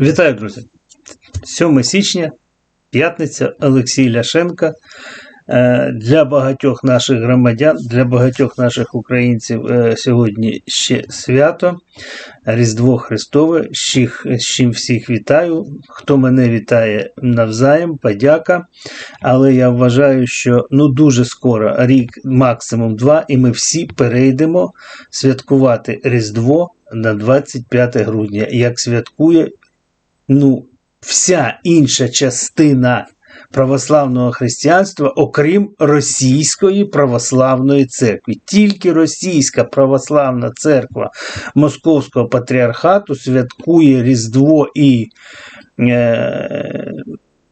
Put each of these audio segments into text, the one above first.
Вітаю, друзі! 7 січня, п'ятниця, Олексій Ляшенко. Е, Для багатьох наших громадян, для багатьох наших українців е, сьогодні ще свято, Різдво Христове. З чим всіх вітаю. Хто мене вітає навзаєм, подяка. Але я вважаю, що ну дуже скоро, рік, максимум два, і ми всі перейдемо святкувати Різдво на 25 грудня, як святкує ну, вся інша частина православного християнства, окрім російської православної церкви. Тільки російська православна церква Московського патріархату святкує Різдво і е,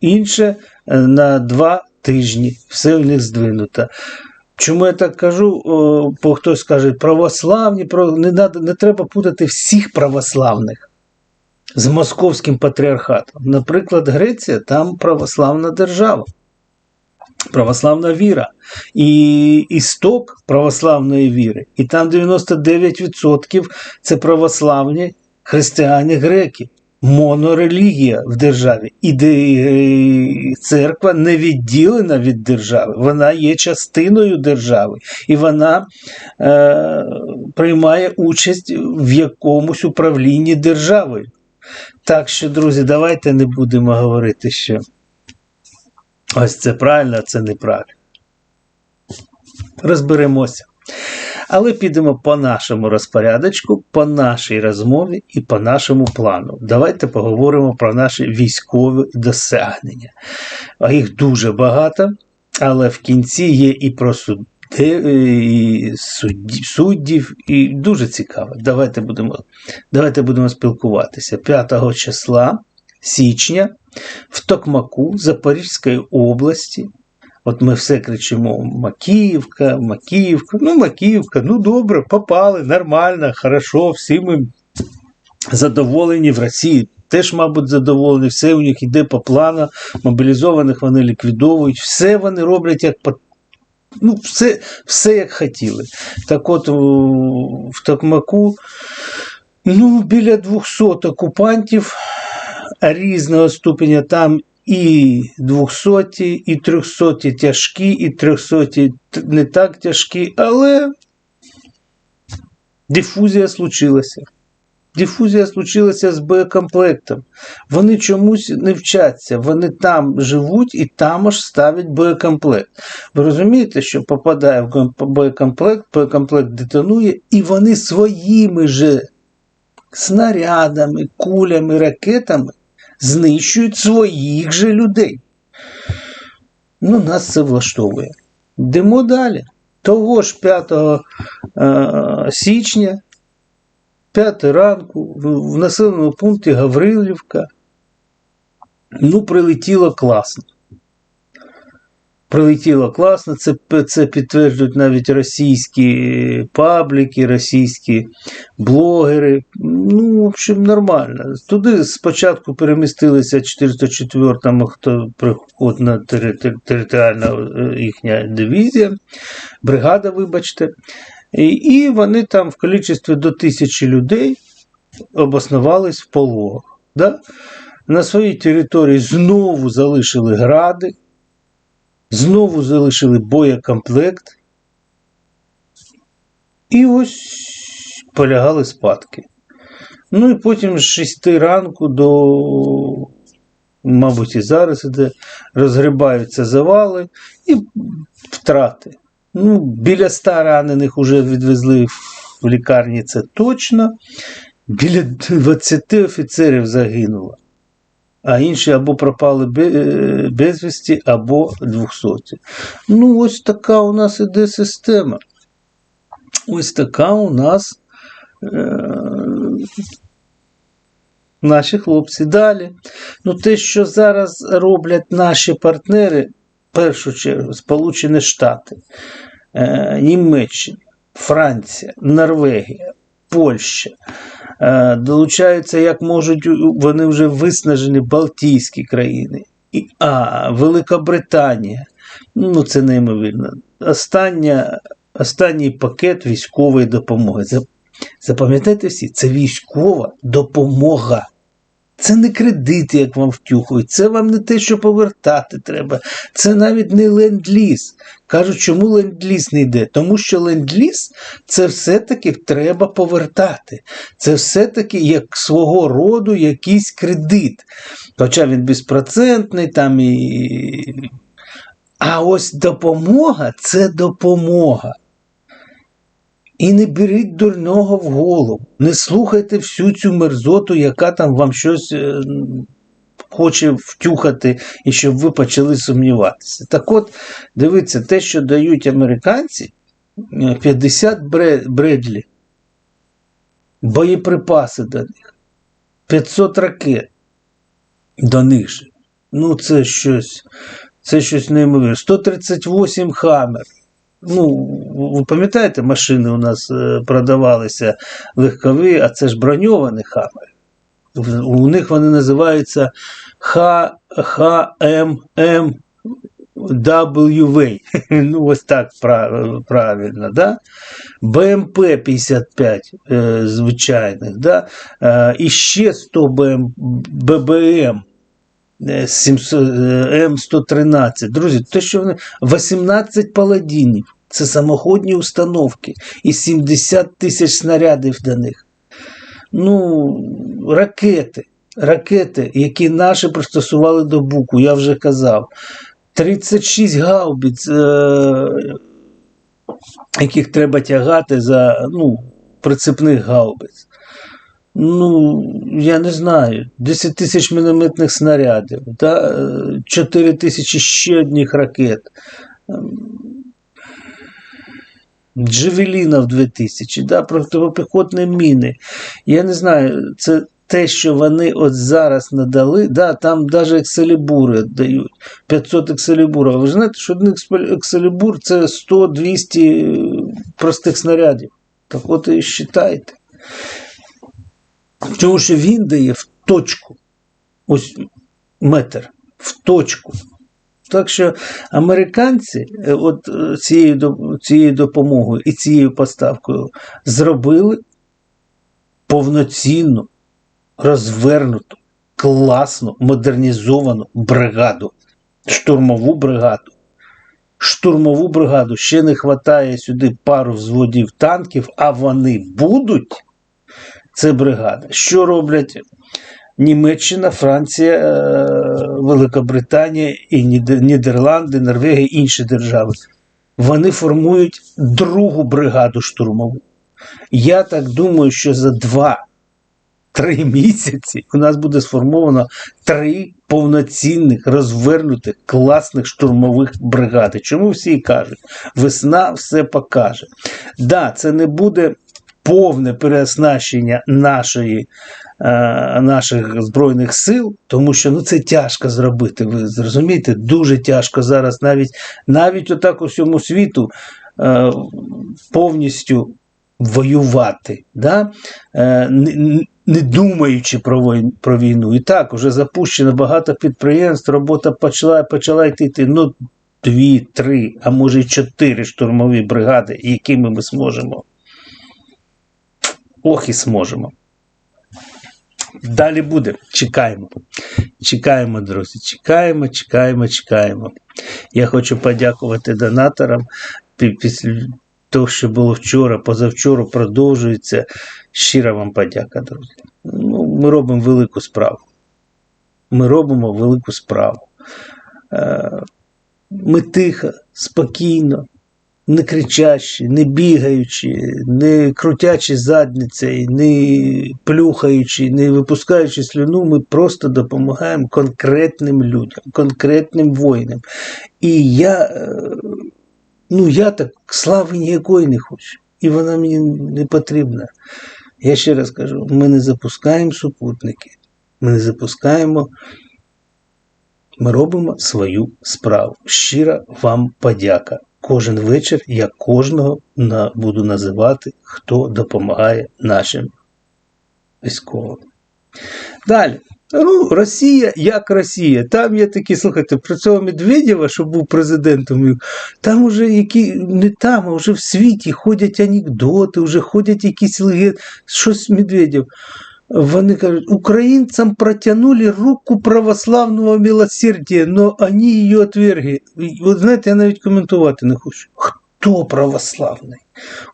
інше е, на два тижні. Все в них здвинуто. Чому я так кажу? Бо хтось каже, православні, не, треба путати всіх православних з московським патріархатом. Наприклад, Греція там православна держава, православна віра і істок православної віри. І там 99% це православні християни греки. Монорелігія в державі, і церква не відділена від держави, вона є частиною держави, і вона е, приймає участь в якомусь управлінні державою. Так що, друзі, давайте не будемо говорити, що ось це правильно, а це неправильно. Розберемося. Але підемо по нашому розпорядочку, по нашій розмові і по нашому плану. Давайте поговоримо про наші військові досягнення. А їх дуже багато, але в кінці є і про суди, і судді- суддів, і дуже цікаво. Давайте будемо, давайте будемо спілкуватися. 5 числа січня в Токмаку Запорізької області. От ми все кричимо Макіївка, Макіївка. Ну, Макіївка, ну добре, попали, нормально, хорошо, всі ми задоволені в Росії. Теж, мабуть, задоволені, все у них йде по плану, мобілізованих вони ліквідовують, все вони роблять як. Ну, все, все як хотіли. Так от в Токмаку ну, біля 200 окупантів різного ступеня там і 200, і 300 тяжкі, і 300 не так тяжкі, але дифузія случилася. Дифузія случилася з боєкомплектом. Вони чомусь не вчаться, вони там живуть і там аж ставлять боєкомплект. Ви розумієте, що попадає в боєкомплект, боєкомплект детонує, і вони своїми же снарядами, кулями, ракетами знищують своїх же людей. Ну, нас це влаштовує. Йдемо далі. Того ж 5 е, січня, 5 ранку, в населеному пункті Гаврилівка, ну, прилетіло класно. Прилетіло класно, це, це підтверджують навіть російські пабліки, російські блогери. Ну, в общем, нормально. Туди спочатку перемістилися 404-му, хто приходить на тери- тери- територіальна е, їхня дивізія, бригада, вибачте. І, вони там в кількості до тисячі людей обоснувались в пологах. Да? На своїй території знову залишили гради, знову залишили боєкомплект. І ось полягали спадки. Ну і потім з 6 ранку до, мабуть, і зараз іде, розгрібаються завали і втрати. Ну, біля 100 ранених вже відвезли в лікарні, це точно. Біля 20 офіцерів загинуло. А інші або пропали е, безвісті, або 200. Ну, ось така у нас іде система. Ось така у нас е, наші хлопці. Далі. Ну, те, що зараз роблять наші партнери, першу чергу, Сполучені Штати, е, Німеччина, Франція, Норвегія, Польща. Е, долучаються як можуть, вони вже виснажені Балтійські країни. А, Великобританія. Ну, це неймовірно. Остання, останній пакет військової допомоги. Зап- Запам'ятайте всі, це військова допомога. Це не кредити, як вам втюхують, це вам не те, що повертати треба. Це навіть не ленд-ліз. Кажуть, чому ленд-ліз не йде? Тому що ленд-ліз це все-таки треба повертати. Це все-таки як свого роду якийсь кредит. Хоча він безпроцентний там і. А ось допомога це допомога. І не беріть дурного в голову. Не слухайте всю цю мерзоту, яка там вам щось е, хоче втюхати, і щоб ви почали сумніватися. Так от, дивіться, те, що дають американці, е, 50 бре- бредлі, боєприпаси до них, 500 ракет до них же. Ну, це щось, це щось неймовірне. 138 хамер. Ну, ви пам'ятаєте, машини у нас е, продавалися легкові, а це ж броньовані хамери. У них вони називаються Х, HMM Ну, ось так правильно, да? БМП 55 е, звичайних, да? е, і ще 100 БМ, ББМ. Е, 700, е, М113. Друзі, те, що вони 18 паладінів, це самоходні установки і 70 тисяч снарядів до них. Ну, ракети, ракети, які наші пристосували до буку, я вже казав. 36 гаубиць, е, яких треба тягати за ну, прицепних гаубиць. Ну, я не знаю, 10 тисяч мінометних снарядів, да? е, 4 тисячі ще одних ракет. Ем, Джевелінов 2000, да, протипіхотні міни. Я не знаю, це те, що вони от зараз надали, да, там навіть екселібури дають. 500 екселібурів. А ви знаєте, що один екселібур це 100-200 простих снарядів. Так от і считайте. Тому що він дає в точку. Ось метр в точку. Так що американці е, от е, цією, цією допомогою і цією поставкою зробили повноцінну, розвернуту, класну, модернізовану бригаду, штурмову бригаду. Штурмову бригаду ще не вистачає сюди пару взводів танків, а вони будуть. Це бригада. Що роблять Німеччина, Франція, е, Великобританія і Нідерланди, Норвегія і інші держави? Вони формують другу бригаду штурмову. Я так думаю, що за два-три місяці у нас буде сформовано три повноцінних, розвернутих, класних штурмових бригади. Чому всі кажуть? Весна все покаже. Да, це не буде повне переоснащення нашої, е, наших збройних сил, тому що ну, це тяжко зробити. Ви зрозумієте, дуже тяжко зараз навіть навіть отак усьому світу е, повністю воювати, да? е, не, думаючи про, вой- про війну. І так, вже запущено багато підприємств, робота почала, почала йти. Ну, дві, три, а може й чотири штурмові бригади, якими ми зможемо. Ох і зможемо. Далі буде. Чекаємо. Чекаємо, друзі. Чекаємо, чекаємо, чекаємо. Я хочу подякувати донаторам. Після того, що було вчора, позавчора продовжується. Щира вам подяка, друзі. Ну, ми робимо велику справу. Ми робимо велику справу. Е, Ми тихо, спокійно, не кричачи, не бігаючи, не крутячи задницею, не плюхаючи, не випускаючи слюну, ми просто допомагаємо конкретним людям, конкретним воїнам. І я, е, ну я так слави ніякої не хочу. І вона мені не потрібна. Я ще раз кажу: ми не запускаємо супутники, ми не запускаємо. Ми робимо свою справу. Щира вам подяка. Кожен вечір я кожного буду називати, хто допомагає нашим військовим. Далі. Ну, Росія як Росія. Там є такі, слухайте, про цього Медведєва, що був президентом, там уже які не там, а вже в світі ходять анекдоти, вже ходять якісь легенди. Щось Медведєв. Вони кажуть, українцям протянули руку православного милосердия, но они її отвергли. От знаєте, я навіть коментувати не хочу. Хто православний?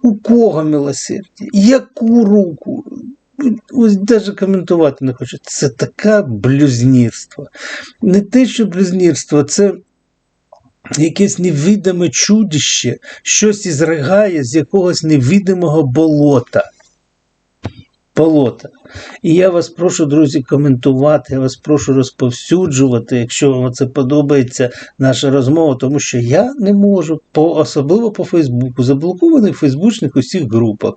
У кого милосердя? Яку руку? Ось навіть коментувати не хочу. Це таке блюзнірство. Не те, що блюзнірство, це якесь невідоме чудище, щось ізригає з якогось невідомого болота. Болота. І я вас прошу, друзі, коментувати, я вас прошу розповсюджувати, якщо вам це подобається, наша розмова, тому що я не можу, по, особливо по Фейсбуку, заблокований в фейсбучних усіх групах.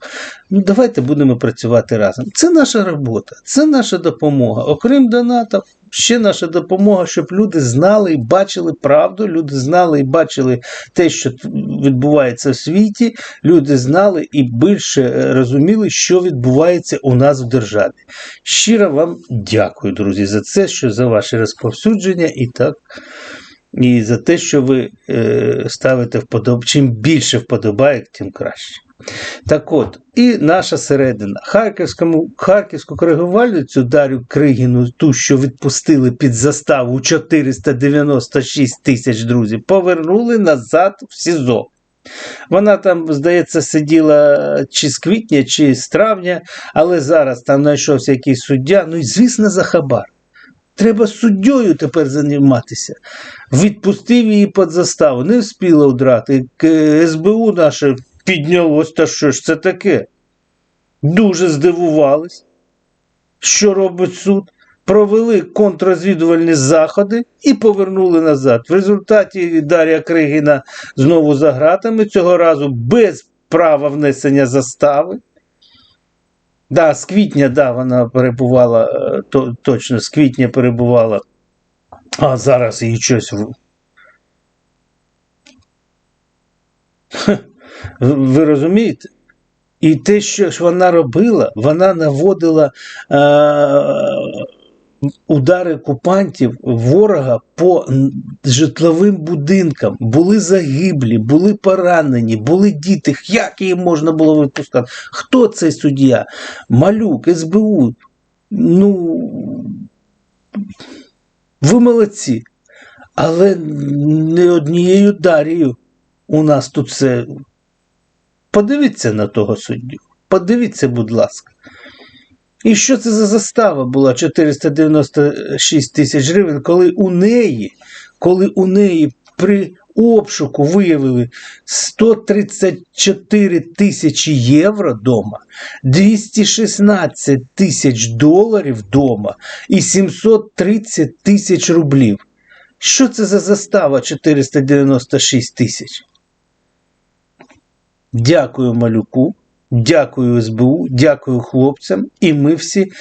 Ну, давайте будемо працювати разом. Це наша робота, це наша допомога. Окрім донатів, ще наша допомога, щоб люди знали і бачили правду, люди знали і бачили те, що відбувається в світі, люди знали і більше е, розуміли, що відбувається у нас в державі. Щиро вам дякую, друзі, за це, що за ваше розповсюдження і так. І за те, що ви е, ставите вподоб... чим більше вподобаєк, тим краще. Так от, і наша середина. Харківському, Харківську коригувальницю Дарю Кригіну, ту, що відпустили під заставу 496 тисяч друзів, повернули назад в СІЗО. Вона там, здається, сиділа чи з квітня, чи з травня, але зараз там знайшовся якийсь суддя. Ну і звісно, за хабар. Треба суддєю тепер займатися. Відпустив її під заставу, не вспіла вдрати. СБУ наше піднялось, та що ж це таке? Дуже здивувались, що робить суд. Провели контррозвідувальні заходи і повернули назад. В результаті Дар'я Кригіна знову за ґратами, цього разу без права внесення застави. Да, з квітня, да, вона перебувала, е, то, точно, з квітня перебувала, а зараз її щось. Ви розумієте? І те, що ж вона робила, вона наводила е, удари окупантів ворога по житловим будинкам. Були загиблі, були поранені, були діти. Як її можна було випускати? Хто цей суддя? Малюк, СБУ. Ну, ви молодці. Але не однією Дарією у нас тут все. Подивіться на того суддю. Подивіться, будь ласка. І що це за застава була 496 тисяч гривень, коли у неї, коли у неї при обшуку виявили 134 тисячі євро вдома, 216 тисяч доларів вдома і 730 тисяч рублів. Що це за застава 496 тисяч? Дякую малюку, дякую СБУ, дякую хлопцям. І ми всі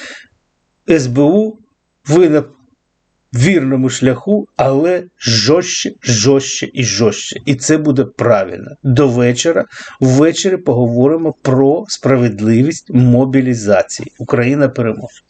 СБУ, ви на вірному шляху, але жорстче, жорстче і жорстче. І це буде правильно. До вечора. Ввечері поговоримо про справедливість мобілізації. Україна переможе.